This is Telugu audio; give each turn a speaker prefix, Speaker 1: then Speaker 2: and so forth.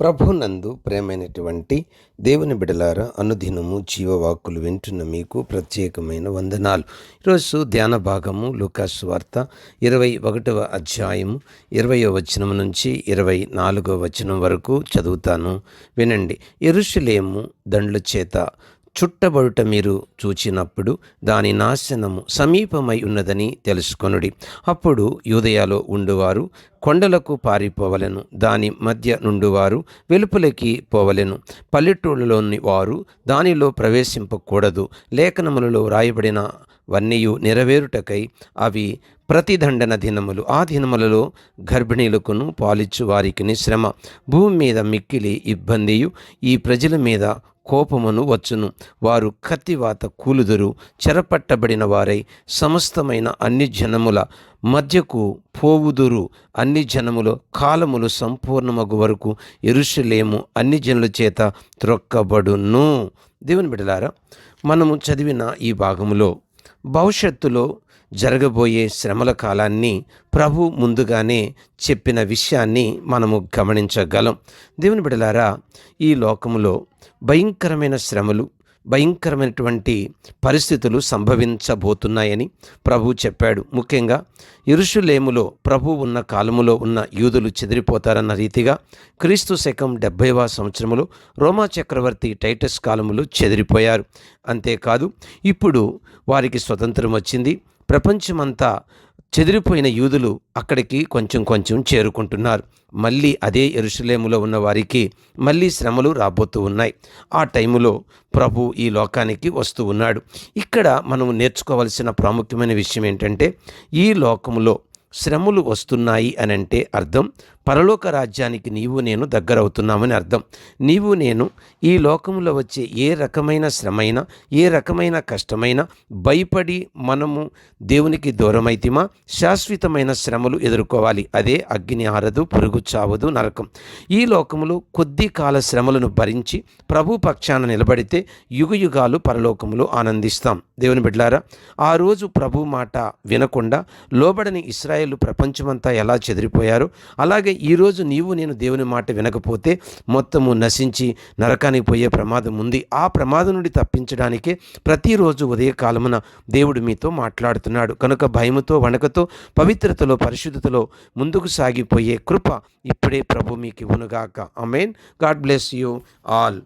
Speaker 1: ప్రభునందు ప్రేమైనటువంటి దేవుని బిడలారా అనుదినము జీవవాక్కులు వింటున్న మీకు ప్రత్యేకమైన వందనాలు. ఈరోజు ధ్యాన భాగము లూకాసు వార్త ఇరవై ఒకటవ అధ్యాయము ఇరవయో వచనం నుంచి ఇరవై నాలుగో వచనం వరకు చదువుతాను. వినండి. ఎరుషులేము దండ్ల చేత చుట్టబడుట మీరు చూచినప్పుడు దాని నాశనము సమీపమై ఉన్నదని తెలుసుకొనుడి. అప్పుడు యూదయాలో ఉండువారు కొండలకు పారిపోవలెను. దాని మధ్య నుండువారు వెలుపలికి పోవలెను. పల్లెటూళ్ళలోని వారు దానిలో ప్రవేశింపకూడదు. లేఖనములలో వ్రాయబడిన వన్నీయు నెరవేరుటకై అవి ప్రతిదండన దినములు. ఆ దినములలో గర్భిణీలకును పాలిచ్చు వారికి శ్రమ. భూమి మీద మిక్కిలి ఇబ్బందియు ఈ ప్రజల మీద కోపమును వచ్చును. వారు కత్తివాత కూలుదురు చెరపట్టబడిన వారై సమస్తమైన అన్ని జనముల మధ్యకు పోవుదురు. అన్ని జనములు కాలములు సంపూర్ణమగు వరకు ఎరుషులేము అన్ని జనుల చేత త్రొక్కబడును. దేవుని బిడలారా మనము చదివిన ఈ భాగములో భవిష్యత్తులో జరగబోయే శ్రమల కాలాన్ని ప్రభు ముందుగానే చెప్పిన విషయాన్ని మనము గమనించగలం. దేవుని బిడలారా ఈ లోకములో భయంకరమైన శ్రమలు భయంకరమైనటువంటి పరిస్థితులు సంభవించబోతున్నాయని ప్రభు చెప్పాడు. ముఖ్యంగా ఇరుషులేములో ప్రభు ఉన్న కాలములో ఉన్న యూదులు చెదిరిపోతారన్న రీతిగా క్రీస్తు శకం డెబ్భైవ సంవత్సరములో రోమా చక్రవర్తి టైటస్ కాలములో చెదిరిపోయారు. అంతేకాదు ఇప్పుడు వారికి స్వతంత్రం వచ్చింది. ప్రపంచమంతా చెదిరిపోయిన యూదులు అక్కడికి కొంచెం కొంచెం చేరుకుంటున్నారు. మళ్ళీ అదే ఎరుషులేములో ఉన్న వారికి మళ్ళీ శ్రమలు రాబోతూ ఉన్నాయి. ఆ టైములో ప్రభు ఈ లోకానికి వస్తూ ఉన్నాడు. ఇక్కడ మనం నేర్చుకోవలసిన ప్రాముఖ్యమైన విషయం ఏంటంటే ఈ లోకములో శ్రమలు వస్తున్నాయి అని అంటే అర్థం పరలోక రాజ్యానికి నీవు నేను దగ్గరవుతున్నామని అర్థం. నీవు నేను ఈ లోకంలో వచ్చే ఏ రకమైన శ్రమైనా ఏ రకమైన కష్టమైనా భయపడి మనము దేవునికి దూరమైతిమా? శాశ్వతమైన శ్రమలు ఎదుర్కోవాలి. అదే అగ్ని ఆరదు పురుగు చావదు నరకం. ఈ లోకములో కొద్ది కాల శ్రమలను భరించి ప్రభు పక్షాన నిలబడితే యుగయుగాలు పరలోకములు పరలోకములో ఆనందిస్తాం. దేవుని బిడ్లారా ఆ రోజు ప్రభు మాట వినకుండా లోబడని ఇస్రాయేల్ ప్రపంచమంతా ఎలా చెదిరిపోయారు అలాగే ఈరోజు నీవు నేను దేవుని మాట వినకపోతే మొత్తము నశించి నరకానికి పోయే ప్రమాదం ఉంది. ఆ ప్రమాదం నుండి తప్పించడానికే ప్రతిరోజు ఉదయకాలమున దేవుడు మీతో మాట్లాడుతున్నాడు. కనుక భయముతో వణకతో పవిత్రతలో పరిశుద్ధతలో ముందుకు సాగిపోయే కృప ఇప్పుడే ప్రభు మీకు ఇవ్వనుగాక amen God bless you all.